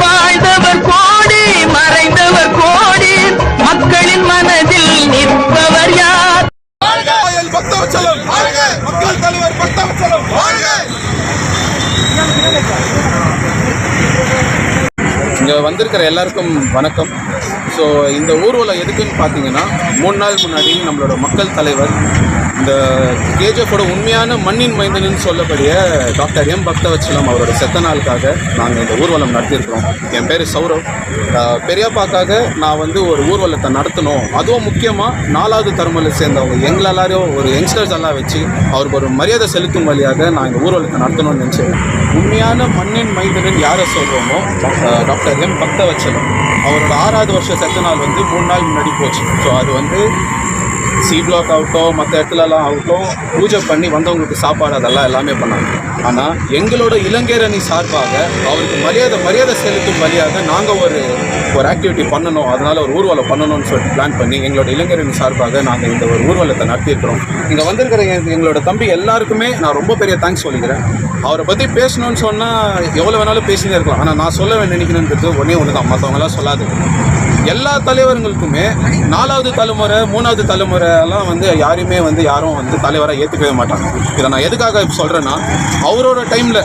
வாழ்ந்தவர் கோடி மறைந்தவர் கோடி மக்களின் மனதில் நிற்பவர் யார்? பக்தவச்சலம் மக்கள் தலைவர் பக்தவச்சலம் இங்கே வந்திருக்கிற எல்லாருக்கும் வணக்கம். ஸோ இந்த ஊர்வலம் எதுக்குன்னு பார்த்தீங்கன்னா மூணு நாள் முன்னாடி நம்மளோட மக்கள் தலைவர் இந்த கேஜிஎஃபோட உண்மையான மண்ணின் மைந்தனின்னு சொல்லக்கூடிய டாக்டர் எம் பக்தவச்சலம் அவரோட செத்த நாளுக்காக நாங்கள் இந்த ஊர்வலம் நடத்தியிருக்கிறோம். என் பேர் சௌரவ். ஆஹ் பெரியப்பாக்காக நான் வந்து ஒரு ஊர்வலத்தை நடத்தணும். அதுவும் முக்கியமாக நாலாவது தருமலை சேர்ந்தவங்க எங்களை எல்லாரையும் ஒரு யங்ஸ்டர்ஸ் எல்லாம் வச்சு அவருக்கு ஒரு மரியாதை செலுத்தும் வழியாக நான் இந்த ஊர்வலத்தை நடத்தணும்னு நினச்சேன். உண்மையான மண்ணின் மைந்தன் யாரை சொல்கிறோமோ டாக்டர் எம் பக்தவச்சலம். அவரோட ஆறாவது வருஷ செத்த நாள் வந்து மூணு நாள் முன்னாடி போச்சு. ஸோ அது வந்து சி பிளாக் ஆகட்டும் மற்ற இடத்துலலாம் ஆகட்டும் பூஜை பண்ணி வந்தவங்களுக்கு சாப்பாடு அதெல்லாம் எல்லாமே பண்ணாங்க. ஆனால் எங்களோட இளைஞரணி சார்பாக அவருக்கு மரியாதை மரியாதை செலுத்தும் வழியாக நாங்கள் ஒரு ஒரு ஆக்டிவிட்டி பண்ணணும் அதனால் ஒரு ஊர்வலம் பண்ணணும்னு சொல்லிட்டு பிளான் பண்ணி எங்களோட இளைஞரணி சார்பாக நாங்கள் இந்த ஒரு ஊர்வலத்தை நடத்தியிருக்கிறோம். இங்கே வந்திருக்கிற எங்களோட தம்பி எல்லாருக்குமே நான் ரொம்ப பெரிய தேங்க்ஸ் சொல்லிக்கிறேன். அவரை பற்றி பேசணும்னு சொன்னால் எவ்வளோ வேணாலும் பேசினே இருக்கலாம். ஆனால் நான் சொல்ல வேண்டிய நினைக்கணுன்றது ஒன்றே ஒன்று தான் மற்றவங்களாம் சொல்லாது எல்லா தலைவர்களுக்குமே நாலாவது தலைமுறை மூணாவது தலைமுறை எல்லாம் வந்து யாரையுமே வந்து யாரும் வந்து தலைவராக ஏற்றுக்கவே மாட்டாங்க. இதை நான் எதுக்காக இப்போ சொல்கிறேன்னா அவரோட டைமில்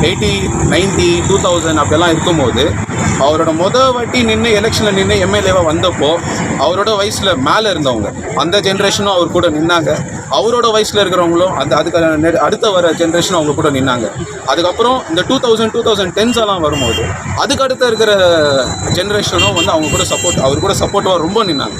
எயிட்டி நைன்ட்டி டூ தௌசண்ட் அப்படிலாம் இருக்கும்போது அவரோட முத வாட்டி நின்று எலெக்ஷனில் நின்று எம்எல்ஏவாக வந்தப்போ அவரோட வயசில் மேலே இருந்தவங்க அந்த ஜென்ரேஷனும் அவர் கூட நின்னாங்க. அவரோட வயசில் இருக்கிறவங்களும் அந்த அதுக்கு நெ- அடுத்த வர ஜென்ரேஷனும் அவங்க கூட நின்னாங்க. அதுக்கப்புறம் இந்த two thousand two thousand tens எல்லாம் வரும்போது அதுக்கு அடுத்த இருக்கிற ஜென்ரேஷனும் வந்து அவங்க கூட சப்போர்ட் அவர் கூட சப்போர்ட்டிவாக ரொம்ப நின்னாங்க.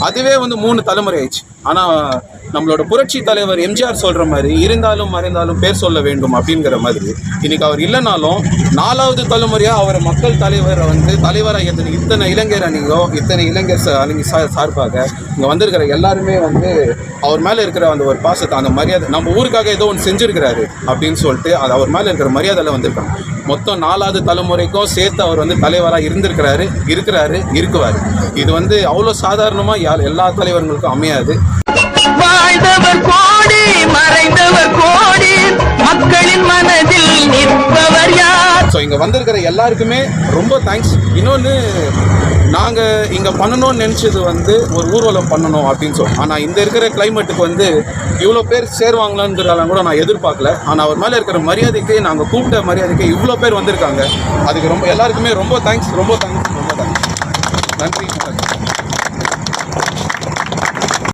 அதுவே வந்து மூணு தலைமுறை ஆயிடுச்சு. ஆனால் நம்மளோட புரட்சி தலைவர் எம்ஜிஆர் சொல்கிற மாதிரி இருந்தாலும் மறைந்தாலும் பேர் சொல்ல வேண்டும் அப்படிங்கிற மாதிரி. இன்னைக்கு அவர் இல்லைனாலும் நாலாவது தலைமுறையாக அவர் மக்கள் தலைவரை வந்து தலைவராக எத்தனை இத்தனை இளைஞர் அணியோ இத்தனை இளைஞர் அணி சா- சார்பாக இங்கே வந்திருக்கிற எல்லாருமே வந்து அவர் மேலே இருக்கிற அந்த ஒரு பாசத்தை அந்த மரியாதை நம்ம ஊருக்காக ஏதோ ஒன்று செஞ்சுருக்கிறாரு அப்படின்னு சொல்லிட்டு அது அவர் மேலே இருக்கிற மரியாதையில் வந்திருக்காங்க. மொத்தம் நாலாவது தலைமுறைக்கும் சேர்த்து அவர் வந்து தலைவராக இருந்திருக்கிறாரு இருக்கிறாரு இருக்குவார். இது வந்து அவ்வளோ சாதாரணமாக யார் எல்லா தலைவர்களுக்கும் அமையாது. வாழ்ந்தவர் கோடி மறைந்தவர் கோடி மக்களின் மனதில் நிற்பவர் யார்? ஸோ இங்கே வந்திருக்கிற எல்லாருக்குமே ரொம்ப தேங்க்ஸ் இன்னொன்று நாங்கள் இங்கே பண்ணணும்னு நினச்சது வந்து ஒரு ஊர்வலம் பண்ணணும் அப்படின்னு சொல்லி ஆனால் இந்த இருக்கிற கிளைமேட்டுக்கு வந்து இவ்வளோ பேர் சேருவாங்களாங்கிறதெல்லாம் கூட நான் எதிர்பார்க்கல. ஆனால் அவர் மேலே இருக்கிற மரியாதைக்கு நாங்கள் கூப்பிட்ட மரியாதைக்கு இவ்வளோ பேர் வந்திருக்காங்க. அதுக்கு ரொம்ப எல்லாருக்குமே ரொம்ப தேங்க்ஸ் ரொம்ப தேங்க்ஸ் ரொம்ப தேங்க்ஸ் நன்றி